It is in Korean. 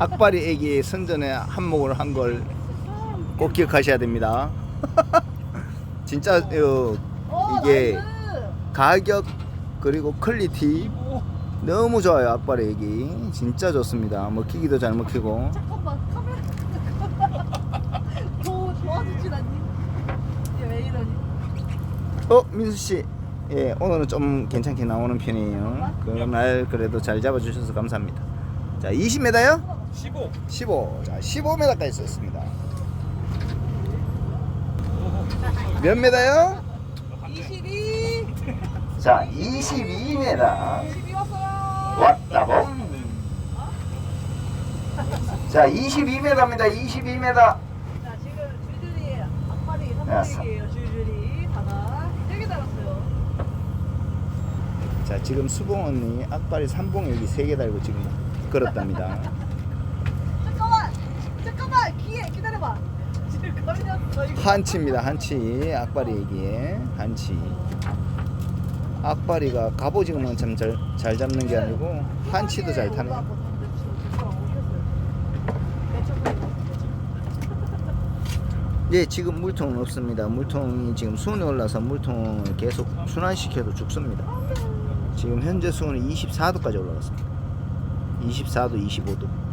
악바리 애기 선전에 한몫을 한 걸 꼭 기억하셔야 됩니다. 진짜 어, 어, 이게. 가격 그리고 퀄리티 너무 좋아요 악바리 애기 진짜 좋습니다 먹히기도 잘 먹히고 잠깐만 카메라 도 도와주진 않니? 얘왜 이러니? 어 민수 씨 예, 오늘은 좀 괜찮게 나오는 편이에요. 그날 그래도 잘 잡아주셔서 감사합니다. 자, 20m요? 15. 15. 자, 15m까지 썼습니다. 몇 m요? 22 자, 22m. 22 왔어요 왔다 보. 자, 22m입니다. 22m. 자 지금 줄줄이 앞발이 야, 3번이에요 줄줄이 다가 되게 달았어요 자, 지금 수봉 언니 악발이 3봉 여기 3개 달고 지금 걸었답니다. 잠깐만 잠깐만 기회 기다려봐 지금 걸렸어 이거 한치입니다. 한치. 악바리 얘기에 한치. 악바리가 갑오징어만 참잘잘 잡는 게 아니고 한치도 잘 타네. 예, 지금 물통은 없습니다. 물통이 지금 수온이 올라서 물통을 계속 순환시켜도 죽습니다. 지금 현재 수온이 24도까지 올라갔습니다. 24도, 25도.